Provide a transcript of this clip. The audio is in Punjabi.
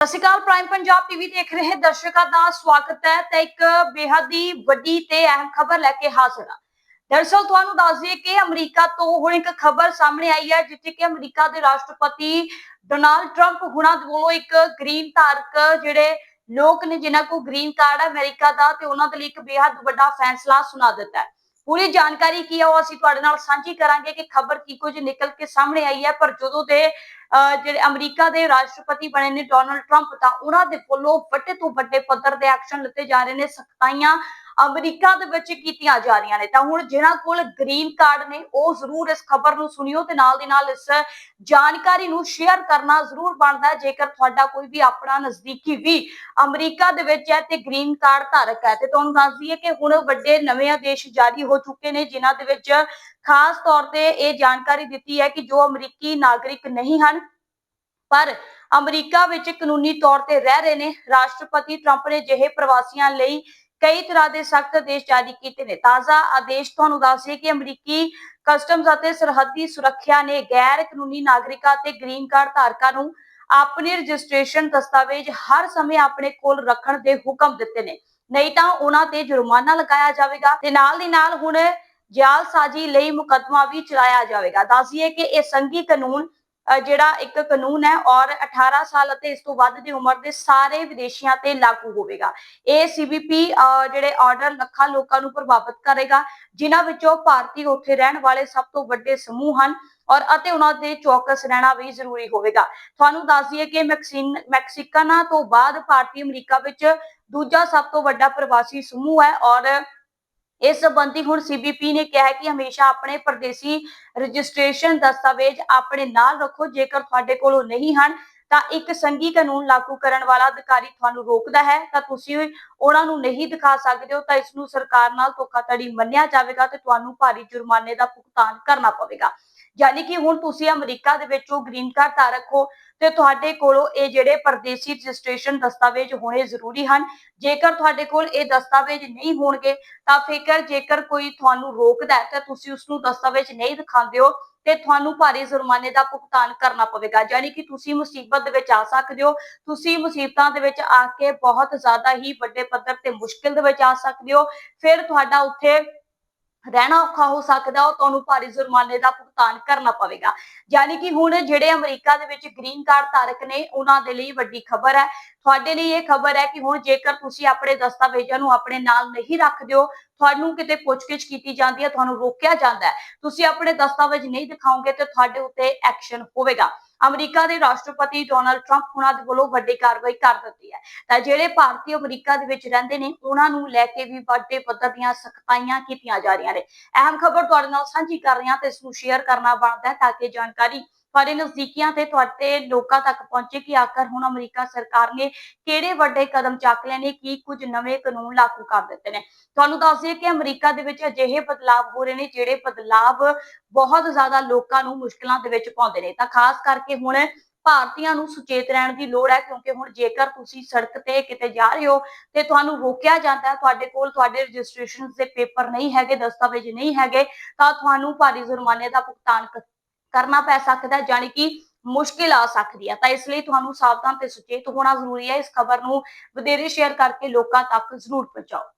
ਸਤਿ ਸ਼੍ਰੀ ਅਕਾਲ ਪ੍ਰਾਈਮ ਪੰਜਾਬ ਟੀਵੀ ਦੇਖ ਰਹੇ ਦਰਸ਼ਕਾਂ ਦਾ ਸਵਾਗਤ ਹੈ ਤੇ ਇੱਕ ਬੇਹੱਦ ਹੀ ਵੱਡੀ ਤੇ ਅਹਿਮ ਖਬਰ ਲੈ ਕੇ ਹਾਜ਼ਰ ਹਾਂ। ਦਰਅਸਲ ਤੁਹਾਨੂੰ ਦੱਸ ਦਈਏ ਕਿ ਅਮਰੀਕਾ ਤੋਂ ਹੁਣ ਇੱਕ ਖਬਰ ਸਾਹਮਣੇ ਆਈ ਹੈ, ਜਿੱਥੇ ਕਿ ਅਮਰੀਕਾ ਦੇ ਰਾਸ਼ਟਰਪਤੀ ਡੋਨਾਲਡ ਟਰੰਪ ਹੁਣਾਂ ਦੇ ਵੱਲੋਂ ਇੱਕ ਗ੍ਰੀਨ ਧਾਰਕ ਜਿਹੜੇ ਲੋਕ ਨੇ, ਜਿਨ੍ਹਾਂ ਕੋਲ ਗ੍ਰੀਨ ਕਾਰਡ ਹੈ ਅਮਰੀਕਾ ਦਾ, ਤੇ ਉਹਨਾਂ ਦੇ ਲਈ ਇੱਕ ਬੇਹੱਦ ਵੱਡਾ ਫੈਸਲਾ ਸੁਣਾ ਦਿੱਤਾ ਹੈ। ਪੂਰੀ ਜਾਣਕਾਰੀ ਕੀ ਹੈ ਉਹ ਅਸੀਂ ਤੁਹਾਡੇ ਨਾਲ ਸਾਂਝੀ ਕਰਾਂਗੇ ਕਿ ਖਬਰ ਕੀ ਕੁਝ ਨਿਕਲ ਕੇ ਸਾਹਮਣੇ ਆਈ ਹੈ, ਪਰ ਜਦੋਂ ਦੇ, ਅਹ, ਜਿਹੜੇ ਅਮਰੀਕਾ ਦੇ ਰਾਸ਼ਟਰਪਤੀ ਬਣੇ ਨੇ ਡੋਨਲਡ ਟਰੰਪ ਤਾਂ ਉਹਨਾਂ ਦੇ ਵੱਲੋਂ ਵੱਡੇ ਤੋਂ ਵੱਡੇ ਪੱਧਰ ਦੇ ਐਕਸ਼ਨ ਲਿੱਤੇ ਜਾ ਰਹੇ ਨੇ, ਸਖਤਾਈਆਂ ਅਮਰੀਕਾ ਦੇ ਵਿੱਚ ਕੀਤੀਆਂ ਜਾ ਰਹੀਆਂ ਨੇ। ਤਾਂ ਹੁਣ ਜਿਹਨਾਂ ਕੋਲ ਗ੍ਰੀਨ ਕਾਰਡ ਨੇ, ਉਹ ਜ਼ਰੂਰ ਇਸ ਖਬਰ ਨੂੰ ਸੁਣਿਓ ਤੇ ਨਾਲ ਦੀ ਨਾਲ ਇਸ ਜਾਣਕਾਰੀ ਨੂੰ ਸ਼ੇਅਰ ਕਰਨਾ ਜ਼ਰੂਰ ਬਣਦਾ ਜੇਕਰ ਤੁਹਾਡਾ ਕੋਈ ਵੀ ਆਪਣਾ ਨਜ਼ਦੀਕੀ ਵੀ ਅਮਰੀਕਾ ਦੇ ਵਿੱਚ ਹੈ ਤੇ ਗ੍ਰੀਨ ਕਾਰਡ ਧਾਰਕ ਹੈ ਤੇ ਤੁਹਾਨੂੰ ਦੱਸ ਦਈਏ ਕਿ ਹੁਣ ਵੱਡੇ ਨਵੇਂ ਆਦੇਸ਼ ਜਾਰੀ ਹੋ ਚੁੱਕੇ ਨੇ, ਜਿਨ੍ਹਾਂ ਦੇ ਵਿੱਚ ਖਾਸ ਤੌਰ ਤੇ ਇਹ ਜਾਣਕਾਰੀ ਦਿੱਤੀ ਹੈ ਕਿ ਜੋ ਅਮਰੀਕੀ ਨਾਗਰਿਕ ਨਹੀਂ ਹਨ, ਪਰ ਅਮਰੀਕਾ ਵਿੱਚ ਕਾਨੂੰਨੀ ਤੌਰ ਤੇ ਰਹਿ ਰਹੇ ਨੇ। ਰਾਸ਼ਟਰਪਤੀ ਟਰੰਪ ਨੇ ਜਿਹੇ ਪ੍ਰਵਾਸੀਆਂ ਲਈ ਕਈ ਤਰ੍ਹਾਂ ਦੇ ਸਖਤ ਆਦੇਸ਼ ਜਾਰੀ ਕੀਤੇ ਨੇ। ਤਾਜ਼ਾ ਆਦੇਸ਼ ਤੁਹਾਨੂੰ ਦੱਸਿਏ ਕਿ ਅਮਰੀਕੀ ਕਸਟਮਜ਼ ਅਤੇ ਸਰਹੱਦੀ ਸੁਰੱਖਿਆ ਨੇ ਗੈਰ ਕਾਨੂੰਨੀ ਨਾਗਰਿਕਾਂ ਤੇ ਗ੍ਰੀਨ ਕਾਰਡ ਧਾਰਕਾਂ ਨੂੰ ਆਪਣੀ ਰਜਿਸਟ੍ਰੇਸ਼ਨ ਦਸਤਾਵੇਜ਼ ਹਰ ਸਮੇਂ ਆਪਣੇ ਕੋਲ ਰੱਖਣ ਦੇ ਹੁਕਮ ਦਿੱਤੇ ਨੇ। ਨਹੀਂ ਤਾਂ ਉਹਨਾਂ ਤੇ ਜੁਰਮਾਨਾ ਲਗਾਇਆ ਜਾਵੇਗਾ ਤੇ ਨਾਲ ਦੀ ਨਾਲ ਹੁਣ ਜਾਲਸਾਜ਼ੀ ਲਈ ਮੁਕੱਦਮਾ ਵੀ ਚਲਾਇਆ ਜਾਵੇਗਾ। ਦੱਸਿਏ ਕਿ ਇਹ ਸੰਘੀ ਕਾਨੂੰਨ ਜਿਹੜਾ ਇੱਕ ਕਾਨੂੰਨ ਹੈ ਔਰ 18 ਸਾਲ ਅਤੇ ਇਸ ਤੋਂ ਵੱਧ ਦੀ ਉਮਰ ਦੇ ਸਾਰੇ ਵਿਦੇਸ਼ੀਆਂ ਤੇ ਲਾਗੂ ਹੋਵੇਗਾ। ਇਹ ਸੀਬੀਪੀ ਜਿਹੜੇ ਆਰਡਰ ਲੱਖਾਂ ਲੋਕਾਂ ਨੂੰ ਪ੍ਰਭਾਵਿਤ ਕਰੇਗਾ, ਜਿਨ੍ਹਾਂ ਵਿੱਚੋਂ ਭਾਰਤੀ ਉੱਥੇ ਰਹਿਣ ਵਾਲੇ ਸਭ ਤੋਂ ਵੱਡੇ ਸਮੂਹ ਹਨ ਔਰ ਅਤੇ ਉਹਨਾਂ ਦੇ ਚੌਕਸ ਰਹਿਣਾ ਵੀ ਜ਼ਰੂਰੀ ਹੋਵੇਗਾ। ਤੁਹਾਨੂੰ ਦੱਸ ਦਈਏ ਕਿ ਮੈਕਸੀਨ, ਮੈਕਸੀਕਨਾਂ ਤੋਂ ਬਾਅਦ ਭਾਰਤੀ ਅਮਰੀਕਾ ਵਿੱਚ ਦੂਜਾ ਸਭ ਤੋਂ ਵੱਡਾ ਪ੍ਰਵਾਸੀ ਸਮੂਹ ਹੈ ਔਰ ਇਸ ਸੰਬੰਧੀ ਹੁਣ ਸੀਬੀਪੀ ਨੇ ਕਿਹਾ ਹੈ ਕਿ ਹਮੇਸ਼ਾ ਆਪਣੇ ਪਰਦੇਸੀ ਰਜਿਸਟ੍ਰੇਸ਼ਨ ਦਸਤਾਵੇਜ਼ ਆਪਣੇ ਨਾਲ ਰੱਖੋ, ਜੇਕਰ ਤੁਹਾਡੇ ਕੋਲੋਂ ਨਹੀਂ ਹਨ, ਤਾਂ ਇੱਕ ਸੰਘੀ ਕਾਨੂੰਨ ਲਾਗੂ ਕਰਨ ਵਾਲਾ ਅਧਿਕਾਰੀ ਤੁਹਾਨੂੰ ਰੋਕਦਾ ਹੈ, ਤਾਂ ਤੁਸੀਂ ਉਹਨਾਂ ਨੂੰ ਨਹੀਂ ਦਿਖਾ ਸਕਦੇ ਹੋ, ਤਾਂ ਇਸ ਨੂੰ ਸਰਕਾਰ ਨਾਲ ਧੋਖਾਧੜੀ ਮੰਨਿਆ ਜਾਵੇਗਾ ਤੇ ਤੁਹਾਨੂੰ ਭਾਰੀ ਜੁਰਮਾਨੇ ਦਾ ਭੁਗਤਾਨ ਕਰਨਾ ਪਵੇਗਾ। ਯਾਨੀ ਕਿ ਹੁਣ ਤੁਸੀਂ ਅਮਰੀਕਾ ਦੇ ਵਿੱਚੋਂ ਗ੍ਰੀਨ ਕਾਰਡ ਧਾਰਕ ਹੋ ਤੇ ਤੁਹਾਡੇ ਕੋਲੋਂ ਇਹ ਜਿਹੜੇ ਪਰਦੇਸੀ ਰਜਿਸਟ੍ਰੇਸ਼ਨ ਦਸਤਾਵੇਜ਼ ਹੋਣੇ ਜ਼ਰੂਰੀ ਹਨ। ਜੇਕਰ ਤੁਹਾਡੇ ਕੋਲ ਇਹ ਦਸਤਾਵੇਜ਼ ਨਹੀਂ ਹੋਣਗੇ, ਤਾਂ ਫਿਕਰ ਜੇਕਰ ਕੋਈ ਤੁਹਾਨੂੰ ਰੋਕਦਾ ਹੈ, ਤਾਂ ਤੁਸੀਂ ਉਸ ਨੂੰ ਦਸਤਾਵੇਜ਼ ਨਹੀਂ ਦਿਖਾਉਂਦੇ ਹੋ ਤੇ ਤੁਹਾਨੂੰ ਭਾਰੀ ਜੁਰਮਾਨੇ ਦਾ ਭੁਗਤਾਨ ਕਰਨਾ ਪਵੇਗਾ। ਯਾਨੀ ਕਿ ਤੁਸੀਂ ਮੁਸੀਬਤ ਦੇ ਵਿੱਚ ਆ ਸਕਦੇ ਹੋ, ਤੁਸੀਂ ਮੁਸੀਬਤਾਂ ਦੇ ਵਿੱਚ ਆ ਕੇ ਬਹੁਤ ਜ਼ਿਆਦਾ ਹੀ ਵੱਡੇ ਪੱਧਰ ਤੇ ਮੁਸ਼ਕਿਲ ਦੇ ਵਿੱਚ ਆ ਸਕਦੇ ਹੋ, ਫਿਰ ਤੁਹਾਡਾ ਉੱਥੇ ਰਹਿਣਾ ਔਖਾ ਹੋ ਸਕਦਾ, ਉਹ ਤੁਹਾਨੂੰ ਭਾਰੀ ਜੁਰਮਾਨੇ ਦਾ ਭੁਗਤਾਨ ਕਰਨਾ ਪਵੇਗਾ। ਯਾਨੀ ਕਿ ਹੁਣ ਜਿਹੜੇ ਅਮਰੀਕਾ ਦੇ ਵਿੱਚ ਗ੍ਰੀਨ ਕਾਰਡ ਧਾਰਕ ਨੇ, ਉਹਨਾਂ ਦੇ ਲਈ ਵੱਡੀ ਖਬਰ ਹੈ। ਤੁਹਾਡੇ ਲਈ ਇਹ ਖਬਰ ਹੈ ਕਿ ਹੁਣ ਜੇਕਰ ਤੁਸੀਂ ਆਪਣੇ ਦਸਤਾਵੇਜ਼ਾਂ ਨੂੰ ਆਪਣੇ ਨਾਲ ਨਹੀਂ ਰੱਖਦੇ ਹੋ, ਤੁਹਾਨੂੰ ਕਿਤੇ ਪੁੱਛਗਿੱਛ ਕੀਤੀ ਜਾਂਦੀ ਹੈ, ਤੁਹਾਨੂੰ ਰੋਕਿਆ ਜਾਂਦਾ ਹੈ। ਤੁਸੀਂ ਆਪਣੇ ਦਸਤਾਵੇਜ਼ ਨਹੀਂ ਦਿਖਾਓਗੇ ਤੇ ਤੁਹਾਡੇ ਉੱਤੇ ਐਕਸ਼ਨ ਹੋਵੇਗਾ। ਅਮਰੀਕਾ ਦੇ ਰਾਸ਼ਟਰਪਤੀ ਡੋਨਾਲਡ ਟਰੰਪ ਉਹਨਾਂ ਦੇ ਵੱਲੋਂ ਵੱਡੀ ਕਾਰਵਾਈ ਕਰ ਦਿੱਤੀ ਹੈ। ਤਾਂ ਜਿਹੜੇ ਭਾਰਤੀ ਅਮਰੀਕਾ ਦੇ ਵਿੱਚ ਰਹਿੰਦੇ ਨੇ, ਉਹਨਾਂ ਨੂੰ ਲੈ ਕੇ ਵੀ ਵੱਡੇ ਪੱਧਰ ਦੀਆਂ ਸਖਤਾਈਆਂ ਕੀਤੀਆਂ ਜਾ ਰਹੀਆਂ ਨੇ। ਅਹਿਮ ਖਬਰ ਤੁਹਾਡੇ ਨਾਲ ਸਾਂਝੀ ਕਰ ਰਹੇ ਹਾਂ ਤੇ ਇਸ ਨੂੰ ਸ਼ੇਅਰ ਕਰਨਾ ਬਣਦਾ ਹੈ ਤਾਂ ਕਿ ਜਾਣਕਾਰੀ ਤੁਹਾਡੇ ਨਜ਼ਦੀਕੀਆਂ ਤੇ ਤੁਹਾਡੇ ਲੋਕਾਂ ਤੱਕ ਪਹੁੰਚੇ ਕਿ ਆਖਰ ਹੁਣ ਅਮਰੀਕਾ ਸਰਕਾਰ ਨੇ ਕਿਹੜੇ ਵੱਡੇ ਕਦਮ ਚੱਕ ਲਏ ਨੇ, ਕੀ ਕੁਝ ਨਵੇਂ ਕਾਨੂੰਨ ਲਾਗੂ ਕਰ ਦਿੱਤੇ ਨੇ? ਤੁਹਾਨੂੰ ਦੱਸ ਦਈਏ ਕਿ ਅਮਰੀਕਾ ਦੇ ਵਿੱਚ ਅਜਿਹੇ ਬਦਲਾਅ ਹੋ ਰਹੇ ਨੇ ਜਿਹੜੇ ਬਦਲਾਅ ਬਹੁਤ ਜ਼ਿਆਦਾ ਲੋਕਾਂ ਨੂੰ ਮੁਸ਼ਕਲਾਂ ਦੇ ਵਿੱਚ ਪਾਉਂਦੇ ਨੇ। ਤਾਂ ਖਾਸ ਕਰਕੇ ਹੁਣ ਭਾਰਤੀਆਂ ਨੂੰ ਸੁਚੇਤ ਰਹਿਣ ਦੀ ਲੋੜ ਹੈ, ਕਿਉਂਕਿ ਹੁਣ ਜੇਕਰ ਤੁਸੀਂ ਸੜਕ ਤੇ ਕਿਤੇ ਜਾ ਰਹੇ ਹੋ ਤੇ ਤੁਹਾਨੂੰ ਰੋਕਿਆ ਜਾਂਦਾ ਤੁਹਾਡੇ ਕੋਲ ਤੁਹਾਡੇ ਰਜਿਸਟ੍ਰੇਸ਼ਨ ਦੇ ਪੇਪਰ ਨਹੀਂ ਹੈਗੇ, ਦਸਤਾਵੇਜ਼ ਨਹੀਂ ਹੈਗੇ, ਤਾਂ ਤੁਹਾਨੂੰ ਭਾਰੀ ਜੁਰਮਾਨੇ ਦਾ ਭੁਗਤਾਨ ਕਰਨਾ ਪੈ ਸਕਦਾ ਹੈ, ਜਾਣੀ ਕਿ ਮੁਸ਼ਕਿਲ ਆ ਸਕਦੀ ਹੈ। ਤਾਂ ਇਸ ਲਈ ਤੁਹਾਨੂੰ ਸਾਵਧਾਨ ਤੇ ਸੁਚੇਤ ਹੋਣਾ ਜ਼ਰੂਰੀ ਹੈ। ਇਸ ਖਬਰ ਨੂੰ ਵਧੇਰੇ ਸ਼ੇਅਰ ਕਰਕੇ ਲੋਕਾਂ ਤੱਕ ਜ਼ਰੂਰ ਪਹੁੰਚਾਓ।